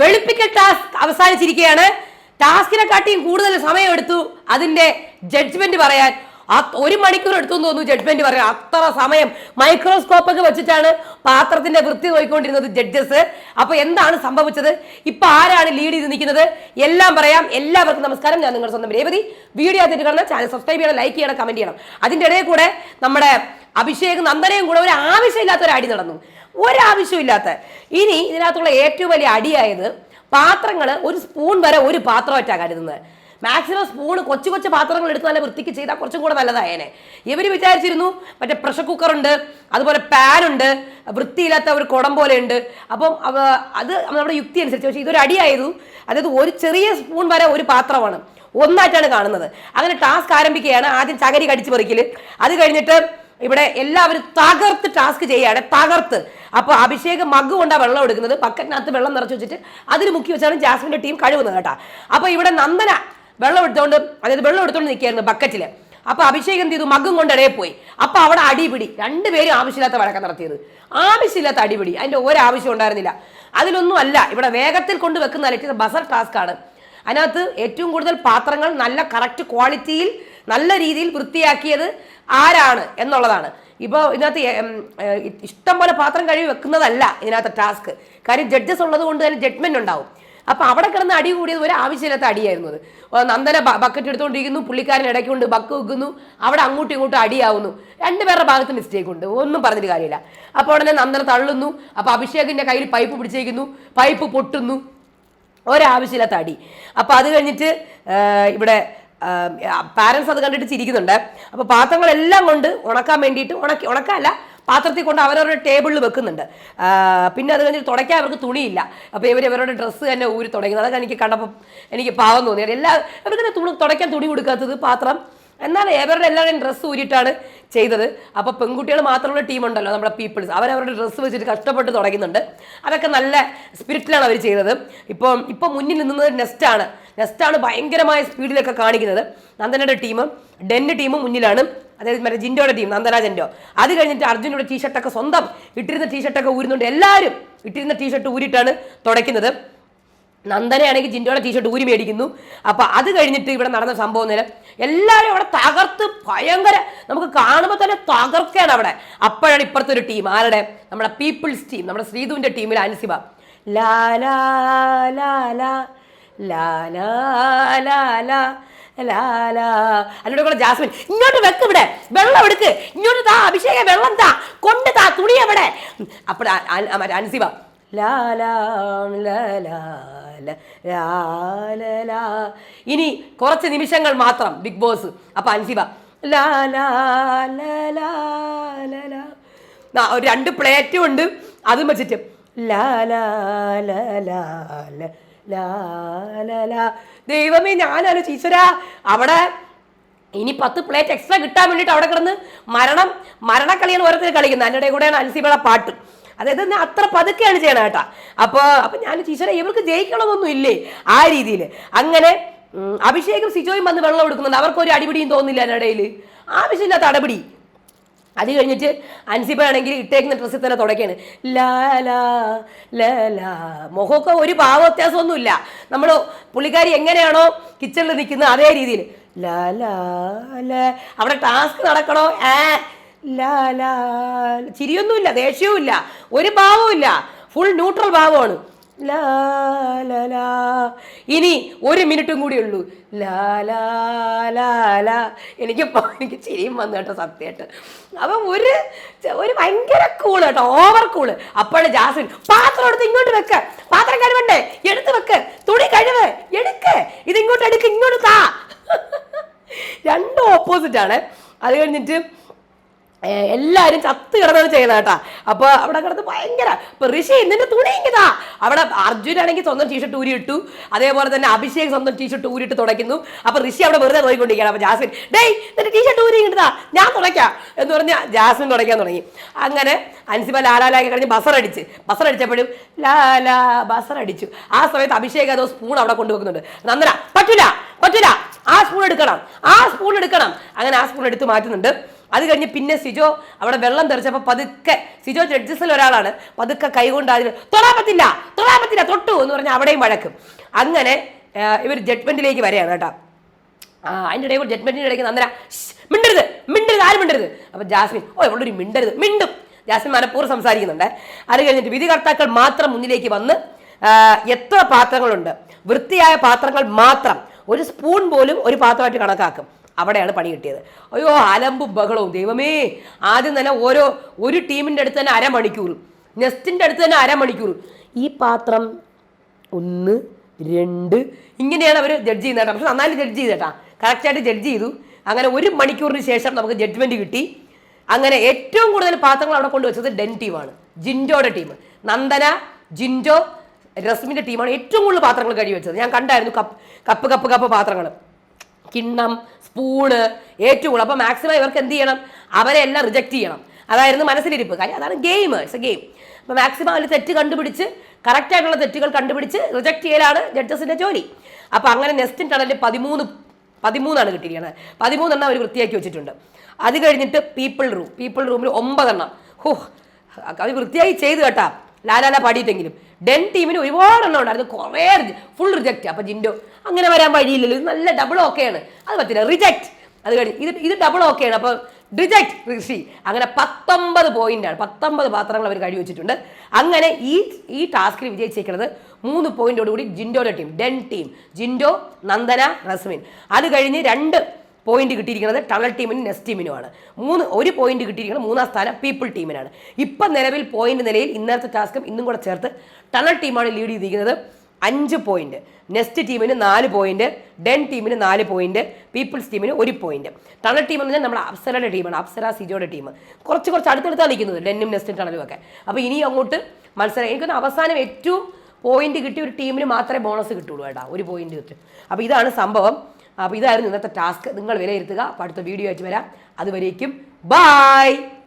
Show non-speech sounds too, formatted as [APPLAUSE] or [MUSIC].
വെളുപ്പിക്കൽ ടാസ്ക് അവസാനിച്ചിരിക്കുകയാണ്. ടാസ്കിനെ കാട്ടിയും കൂടുതൽ സമയം എടുത്തു അതിന്റെ ജഡ്ജ്മെന്റ് പറയാൻ ഒരു മണിക്കൂർ എടുത്തു തോന്നുന്നു ജഡ്ജ്മെന്റ് പറയാൻ. അത്ര സമയം മൈക്രോസ്കോപ്പ് ഒക്കെ വെച്ചിട്ടാണ് പാത്രത്തിന്റെ വൃത്തി നോക്കിക്കൊണ്ടിരുന്നത് ജഡ്ജസ്. അപ്പൊ എന്താണ് സംഭവിച്ചത്? ഇപ്പൊ ആരാണ് ലീഡ് ചെയ്ത് നിൽക്കുന്നത്? എല്ലാം പറയാം. എല്ലാവർക്കും നമസ്കാരം. ഞാൻ നിങ്ങളുടെ സ്വന്തം രേവതി. വീഡിയോ അതിന് കാണുന്ന ചാനൽ സബ്സ്ക്രൈബ് ചെയ്യണം ലൈക്ക് ചെയ്യണം കമന്റ് ചെയ്യണം. അതിന്റെ ഇടയിൽ കൂടെ നമ്മുടെ അഭിഷേക് നന്ദനയും കൂടെ ഒരു ആവശ്യമില്ലാത്ത ഒരു അടി നടന്നു. ഒരാവശ്യമില്ലാത്ത ഇനി ഇതിനകത്തുള്ള ഏറ്റവും വലിയ അടിയായത് പാത്രങ്ങൾ ഒരു സ്പൂൺ വരെ ഒരു പാത്രമായിട്ടാണ് കരുതുന്നത്. മാക്സിമം സ്പൂൺ കൊച്ചു കൊച്ചു പാത്രങ്ങൾ എടുത്ത് നല്ല വൃത്തിക്ക് ചെയ്താൽ കുറച്ചും കൂടെ നല്ലതായേനെ. ഇവർ വിചാരിച്ചിരുന്നു മറ്റേ പ്രഷർ കുക്കറുണ്ട് അതുപോലെ പാനുണ്ട് വൃത്തിയില്ലാത്ത ഒരു കുടം പോലെ ഉണ്ട്. അപ്പം അത് നമ്മുടെ യുക്തി അനുസരിച്ച്. പക്ഷേ ഇതൊരു അടിയായതു അതായത് ഒരു ചെറിയ സ്പൂൺ വരെ ഒരു പാത്രമാണ്. ഒന്നായിട്ടാണ് കാണുന്നത്. അങ്ങനെ ടാസ്ക് ആരംഭിക്കുകയാണ്. ആദ്യം ചകരി കടിച്ചു പറിക്കൽ അത് കഴിഞ്ഞിട്ട് ഇവിടെ എല്ലാവരും തകർത്ത് ടാസ്ക് ചെയ്യാണ് തകർത്ത്. അപ്പൊ അഭിഷേക് മഗ് കൊണ്ടാണ് വെള്ളം എടുക്കുന്നത്. ബക്കറ്റിനകത്ത് വെള്ളം നിറച്ച് വെച്ചിട്ട് അതിൽ മുക്കി വെച്ചാണ് ജാസ്മിന്റെ ടീം കഴിവുന്നത് കേട്ടാ. അപ്പോൾ ഇവിടെ നന്ദന വെള്ളം എടുത്തുകൊണ്ട് അതായത് വെള്ളം എടുത്തുകൊണ്ട് നിൽക്കുകയായിരുന്നു ബക്കറ്റിൽ അപ്പൊ അഭിഷേക് എന്ത് ചെയ്തു? മഗ്ഗും കൊണ്ട് ഇടയിൽ പോയി. അപ്പൊ അവിടെ അടിപിടി രണ്ടുപേരും ആവശ്യമില്ലാത്ത വഴക്കം നടത്തിയത്. ആവശ്യമില്ലാത്ത അടിപിടി അതിന്റെ ഒരാവശ്യം ഉണ്ടായിരുന്നില്ല. അതിലൊന്നും അല്ല. ഇവിടെ വേഗത്തിൽ കൊണ്ട് വെക്കുന്ന അല്ലെങ്കിൽ ബസർ ടാസ്ക് ആണ്. അതിനകത്ത് ഏറ്റവും കൂടുതൽ പാത്രങ്ങൾ നല്ല കറക്റ്റ് ക്വാളിറ്റിയിൽ നല്ല രീതിയിൽ വൃത്തിയാക്കിയത് ആരാണ് എന്നുള്ളതാണ്. ഇപ്പോൾ ഇതിനകത്ത് ഇഷ്ടം പോലെ പാത്രം കഴുകി വെക്കുന്നതല്ല ഇതിനകത്ത് ടാസ്ക്. കാര്യം ജഡ്ജസ് ഉള്ളത് കൊണ്ട് തന്നെ ജഡ്ജ്മെന്റ് ഉണ്ടാവും. അപ്പൊ അവിടെ കിടന്ന് അടി കൂടിയത് ഒരു ആവശ്യമില്ലാത്ത അടിയായിരുന്നു അത്. നന്ദന ബക്കറ്റ് എടുത്തുകൊണ്ടിരിക്കുന്നു പുള്ളിക്കാരൻ ഇടയ്ക്ക് കൊണ്ട് ബക്ക് വെക്കുന്നു അവിടെ അങ്ങോട്ടും ഇങ്ങോട്ടും അടിയാവുന്നു. രണ്ടുപേരുടെ ഭാഗത്ത് മിസ്റ്റേക്ക് ഉണ്ട് ഒന്നും പറഞ്ഞിട്ട് കാര്യമില്ല. അപ്പോൾ ഉടനെ നന്ദന തള്ളുന്നു അപ്പൊ അഭിഷേകിന്റെ കയ്യിൽ പൈപ്പ് പിടിച്ചേക്കുന്നു പൈപ്പ് പൊട്ടുന്നു. ഒരാവശ്യമില്ലാത്ത അടി. അപ്പോൾ അത് കഴിഞ്ഞിട്ട് ഇവിടെ പാരൻസ് അത് കണ്ടിട്ട് ചിരിക്കുന്നുണ്ട്. അപ്പോൾ പാത്രങ്ങളെല്ലാം കൊണ്ട് ഉണക്കാൻ വേണ്ടിയിട്ട് ഉണക്കി ഉണക്കാല്ല പാത്രത്തിൽ കൊണ്ട് അവരവരുടെ ടേബിളിൽ വെക്കുന്നുണ്ട്. പിന്നെ അത് കഴിഞ്ഞിട്ട് തുടയ്ക്കാൻ അവർക്ക് തുണിയില്ല. അപ്പോൾ ഇവർ ഇവരുടെ ഡ്രസ്സ് തന്നെ ഊരി തുടങ്ങി അതൊക്കെ എനിക്ക് കണ്ടപ്പോൾ എനിക്ക് പാവം തോന്നി. എല്ലാ അവർക്ക് തുണി തുടയ്ക്കാൻ തുണി കൊടുക്കാത്തത് പാത്രം? എന്നാൽ ഇവരുടെ എല്ലാവരുടെയും ഡ്രസ്സ് ഊരിയിട്ടാണ് ചെയ്തത്. അപ്പോൾ പെൺകുട്ടികൾ മാത്രമുള്ള ടീമുണ്ടല്ലോ നമ്മുടെ പീപ്പിൾസ് അവരവരുടെ ഡ്രസ്സ് വെച്ചിട്ട് കഷ്ടപ്പെട്ട് തുടങ്ങുന്നുണ്ട് അതൊക്കെ നല്ല സ്പിരിറ്റിലാണ് അവർ ചെയ്തത്. ഇപ്പം ഇപ്പം മുന്നിൽ നിന്നത് നെസ്റ്റാണ് നെസ്റ്റാണ് ഭയങ്കരമായ സ്പീഡിലൊക്കെ കാണിക്കുന്നത്. നന്ദനയുടെ ടീം ഡെന്ന് ടീം മുന്നിലാണ്. അതായത് മറ്റേ ജിൻഡോയുടെ ടീം നന്ദന ജെൻഡോ. അത് കഴിഞ്ഞിട്ട് അർജുനയുടെ ടീഷർട്ടൊക്കെ സ്വന്തം ഇട്ടിരുന്ന ടീഷർട്ടൊക്കെ ഊരുന്നുണ്ട്. എല്ലാവരും ഇട്ടിരുന്ന ടീഷർട്ട് ഊരിയിട്ടാണ് തുടയ്ക്കുന്നത്. നന്ദനയാണെങ്കിൽ ജിൻഡോയുടെ ടീഷർട്ട് ഊരി മേടിക്കുന്നു. അപ്പോൾ അത് കഴിഞ്ഞിട്ട് ഇവിടെ നടന്ന സംഭവം നേരം എല്ലാവരും അവിടെ തകർത്ത് ഭയങ്കര നമുക്ക് കാണുമ്പോൾ തന്നെ തകർക്കുകയാണ് അവിടെ. അപ്പോഴാണ് ഇപ്പുറത്തെ ഒരു ടീം ആരുടെ? നമ്മുടെ പീപ്പിൾസ് ടീം നമ്മുടെ ശ്രീധുവിന്റെ ടീമിൽ അനുസിബ ലാ ലാ ലാ. ലാല ജാസ്മിൻ ഇങ്ങോട്ട് വെക്ക് ഇവിടെ വെള്ളം എടുക്ക് ഇങ്ങോട്ട് താ അഭിഷേക വെള്ളം താ കൊണ്ട് താ തുണി അവിടെ അപ്പോൾ മറ്റേ ഇനി കുറച്ച് നിമിഷങ്ങൾ മാത്രം ബിഗ് ബോസ് അപ്പൊ അൻസിബ ഒരു രണ്ട് പ്ലേറ്റും ഉണ്ട് അതും വെച്ചിട്ട് ലാലാ ലാല ദൈവമേ ഞാനാണ് ടീച്ചരാ അവിടെ ഇനി പത്ത് പ്ലേറ്റ് എക്സ്ട്രാ കിട്ടാൻ വേണ്ടിയിട്ട് അവിടെ കിടന്ന് മരണം മരണക്കളിയാണ് ഓരോരുത്തർ കളിക്കുന്നത്. അതിന്റെ കൂടെയാണ് അൻസിബയുടെ പാട്ട്. അതായത് എന്നെ അത്ര പതുക്കെയാണ് ചെയ്യണം കേട്ടാ. അപ്പോൾ അപ്പം ഞാൻ ടീച്ചറെ ഇവർക്ക് ജയിക്കണമെന്നൊന്നും ഇല്ലേ? ആ രീതിയിൽ അങ്ങനെ അഭിഷേകും സിജോയും വന്ന് വെള്ളം എടുക്കുന്നുണ്ട്. അവർക്കൊരു അടിപിടിയും തോന്നില്ല അതിനിടയിൽ ആവശ്യമില്ലാത്ത അടപിടി. അത് കഴിഞ്ഞിട്ട് അൻസിബ ആണെങ്കിൽ ഇട്ടേക്കുന്ന ഡ്രസ്സിൽ തന്നെ തുടക്കാണ് ലാലാ ലാലാ മുഖമൊക്കെ ഒരു ഭാവ വ്യത്യാസമൊന്നുമില്ല. നമ്മൾ പുള്ളിക്കാരി എങ്ങനെയാണോ കിച്ചണിൽ നിൽക്കുന്നത് അതേ രീതിയിൽ. ലാലാ അവിടെ ടാസ്ക് നടക്കണോ? ഏ ലാലാ ചിരിയൊന്നുമില്ല ദേഷ്യവും ഇല്ല ഒരു ഭാവവും ഇല്ല ഫുൾ ന്യൂട്രൽ ഭാവമാണ്. ഇനി ഒരു മിനിറ്റും കൂടി ഉള്ളൂ. ലാ ലാ ലാ ലാ. എനിക്ക് എനിക്ക് ചിരിയും വന്നു കേട്ടോ സത്യമായിട്ട്. അപ്പം ഒരു ഒരു ഭയങ്കര കൂൾ കേട്ടോ ഓവർ കൂൾ അപ്പോഴാണ് ജാസിൻ പാത്രം എടുത്ത് ഇങ്ങോട്ട് വെക്ക്. പാത്രം കഴിവണ്ടേ? എടുത്ത് വെക്ക്. തുണി കഴിവ്. എടുക്ക്. ഇത് ഇങ്ങോട്ട് എടുക്ക് ഇങ്ങോട്ട് താ. [LAUGHS] രണ്ടും ഓപ്പോസിറ്റ് ആണ്. അത് കഴിഞ്ഞിട്ട് ഏഹ് എല്ലാരും കിടന്നത് ചെയ്യുന്നത് കേട്ടാ. അപ്പൊ അവിടെ കിടന്ന് ഭയങ്കര ഇപ്പൊ ഋഷി നിന്റെ തുണി ഇങ്ങതാ? അവിടെ അർജുനാണെങ്കിൽ സ്വന്തം ടീഷർട്ട് ഊരി ഇട്ടു. അതേപോലെ തന്നെ അഭിഷേക് സ്വന്തം ടീഷർട്ട് ഊരിട്ട് തുടയ്ക്കുന്നു. അപ്പൊ ഋഷി അവിടെ വെറുതെ തുടങ്ങിക്കൊണ്ടിരിക്കുകയാണ് അപ്പൊ ജാസ്മിൻ ഡേയ് നിന്റെ ടീഷർട്ട് ഊരി കിട്ടാ ഞാൻ തുടയ്ക്കാം. എന്ന് പറഞ്ഞ ജാസ്മിൻ തുടയ്ക്കാൻ തുടങ്ങി. അങ്ങനെ അൻസിബ ലാലാലാക്കി കഴിഞ്ഞ് ബസറടിച്ച് ബസറടിച്ചപ്പോഴും ലാലാ അടിച്ചു. ആ സമയത്ത് അഭിഷേക് അതോ സ്പൂൺ അവിടെ കൊണ്ടുവെക്കുന്നുണ്ട്. നന്ദന പറ്റൂല പറ്റൂല. ആ സ്പൂൺ എടുക്കണം. ആ സ്പൂൺ എടുക്കണം. അങ്ങനെ ആ സ്പൂൺ എടുത്ത് മാറ്റുന്നുണ്ട്. അത് കഴിഞ്ഞ് പിന്നെ സിജോ അവിടെ വെള്ളം തെറിച്ചപ്പോൾ പതുക്കെ സിജോ ജഡ്ജസിൽ ഒരാളാണ്. പതുക്കെ കൈകൊണ്ട് അതിൽ തൊടാൻ പറ്റില്ല തൊടാൻ പറ്റില്ല തൊട്ടു എന്ന് പറഞ്ഞാൽ അവിടെയും വഴക്കും. അങ്ങനെ ഇവർ ജഡ്ജ്മെന്റിലേക്ക് വരെയാണ് കേട്ടോ. അതിന്റെ ഇടയിൽ ജഡ്മെന്റിന്റെ ഇടയ്ക്ക് നന്ദന മിണ്ടരുത് മിണ്ടരുത് ആരും മിണ്ടരുത്. അപ്പോൾ ജാസ്മിൻ ഓ ഇവിടെ ഒരു മിണ്ടരുത് മിണ്ടും. ജാസ്മിൻ മനഃപൂർവം സംസാരിക്കുന്നുണ്ട്. അത് കഴിഞ്ഞിട്ട് വിധികർത്താക്കൾ മാത്രം മുന്നിലേക്ക് വന്ന് എത്ര പാത്രങ്ങളുണ്ട്? വൃത്തിയായ പാത്രങ്ങൾ മാത്രം. ഒരു സ്പൂൺ പോലും ഒരു പാത്രമായിട്ട് കണക്കാക്കും. അവിടെയാണ് പണി കിട്ടിയത്. അയ്യോ അലമ്പും ബഹളവും. ദൈവമേ ആദ്യം തന്നെ ഓരോ ഒരു ടീമിന്റെ അടുത്ത് തന്നെ അരമണിക്കൂർ. നെസ്റ്റിന്റെ അടുത്ത് തന്നെ അരമണിക്കൂർ. ഈ പാത്രം ഒന്ന് രണ്ട് ഇങ്ങനെയാണ് അവർ ജഡ്ജ് ചെയ്യുന്നത് പക്ഷെ നന്നായിട്ട് ജഡ്ജ് ചെയ്തേട്ടാ കറക്റ്റായിട്ട് ജഡ്ജ് ചെയ്തു. അങ്ങനെ ഒരു മണിക്കൂറിന് ശേഷം നമുക്ക് ജഡ്ജ്മെന്റ് കിട്ടി. അങ്ങനെ ഏറ്റവും കൂടുതൽ പാത്രങ്ങൾ അവിടെ കൊണ്ടുവച്ചത് ഡെൻ ടീമാണ്. ജിൻഡോയുടെ ടീം. നന്ദന ജിൻഡോ രസ്മിന്റെ ടീമാണ് ഏറ്റവും കൂടുതൽ പാത്രങ്ങൾ കഴുകി വെച്ചത്. ഞാൻ കണ്ടായിരുന്നു കപ്പ് കപ്പ് കപ്പ് കപ്പ് പാത്രങ്ങൾ. കിണ്ണം സ്പൂണ് ഏറ്റവും കൂടുതൽ. അപ്പോൾ മാക്സിമം ഇവർക്ക് എന്ത് ചെയ്യണം? അവരെ എല്ലാം റിജക്റ്റ് ചെയ്യണം. അതായിരുന്നു മനസ്സിലിരിപ്പ്. കാര്യം അതാണ് ഗെയിം ഇറ്റ്സ് എ ഗെയിം അപ്പോൾ മാക്സിമം അതിൽ തെറ്റ് കണ്ടുപിടിച്ച് കറക്റ്റ് ആയിട്ടുള്ള തെറ്റുകൾ കണ്ടുപിടിച്ച് റിജക്റ്റ് ചെയ്യലാണ് ജഡ്ജസിന്റെ ജോലി. അപ്പോൾ അങ്ങനെ നെസ്റ്റിൻ ടണലിൽ പതിമൂന്ന് പതിമൂന്നാണ് കിട്ടിയിരിക്കുന്നത് പതിമൂന്നെണ്ണം അവർ വൃത്തിയാക്കി വെച്ചിട്ടുണ്ട്. അത് കഴിഞ്ഞിട്ട് പീപ്പിൾ റൂം പീപ്പിൾ റൂമിൽ ഒമ്പതെണ്ണം. ഹോ അത് വൃത്തിയായി ചെയ്തു കേട്ടാ. ലാലാല പാടിയിട്ടെങ്കിലും. ഡെൻ ടീമിന് ഒരുപാട് എണ്ണം ഉണ്ടായിരുന്നു. കുറേ ഫുൾ റിജക്റ്റ് അപ്പം ജിൻഡോ അങ്ങനെ വരാൻ വഴിയില്ലല്ലോ. ഇത് നല്ല ഡബിൾ ഓക്കെയാണ് അത് പറ്റില്ല. റിജക്റ്റ് അത് കഴിഞ്ഞ് ഇത് ഇത് ഡബിൾ ഓക്കെയാണ് അപ്പോൾ റിജക്റ്റ് ഋഷി അങ്ങനെ പത്തൊമ്പത് പോയിന്റാണ് പത്തൊമ്പത് പാത്രങ്ങൾ അവർ കഴി വെച്ചിട്ടുണ്ട്. അങ്ങനെ ഈ ഈ ടാസ്കിൽ വിജയിച്ചിരിക്കുന്നത് മൂന്ന് പോയിന്റോടുകൂടി ജിൻഡോയുടെ team den team. Jinto Nandana Resmin. അത് കഴിഞ്ഞ് രണ്ട് പോയിന്റ് കിട്ടിയിരിക്കുന്നത് ടണൽ ടീമിനും നെസ്റ്റ് ടീമിനുമാണ് മൂന്ന് ഒരു പോയിന്റ് കിട്ടിയിരിക്കുന്നത് മൂന്നാം സ്ഥാനം പീപ്പിൾ ടീമിനാണ് ഇപ്പം നിലവിൽ പോയിന്റ് നിലയിൽ ഇന്നത്തെ ടാസ്കും ഇന്നും കൂടെ ചേർത്ത് ടണൽ ടീമാണ് ലീഡ് ചെയ്തിരിക്കുന്നത് അഞ്ച് പോയിന്റ് നെസ്റ്റ് ടീമിന് നാല് പോയിന്റ് ഡെൻ ടീമിന് നാല് പോയിന്റ് പീപ്പിൾസ് ടീമിന് ഒരു പോയിന്റ് ടണൽ ടീം എന്ന് പറഞ്ഞാൽ നമ്മുടെ അപ്സരയുടെ ടീമാണ് അപ്സര സിജോയുടെ ടീം കുറച്ച് കുറച്ച് അടുത്തടുത്താണ് നിൽക്കുന്നത് ഡെന്നും നെസ്റ്റും ടണലും ഒക്കെ. അപ്പോൾ ഇനി അങ്ങോട്ട് മത്സരം. എനിക്കൊന്ന് അവസാനം ഏറ്റവും പോയിന്റ് കിട്ടിയ ഒരു ടീമിന് മാത്രമേ ബോണസ് കിട്ടുള്ളൂ കേട്ടോ. ഒരു പോയിന്റ് കിട്ടും അപ്പോൾ ഇതാണ് സംഭവം. അപ്പോൾ ഇതായിരുന്നു ഇന്നത്തെ ടാസ്ക്. നിങ്ങൾ വിലയിരുത്തുക. അപ്പോൾ അടുത്ത വീഡിയോ ആയിട്ട് വരാം. അതുവരേക്കും. ബായ്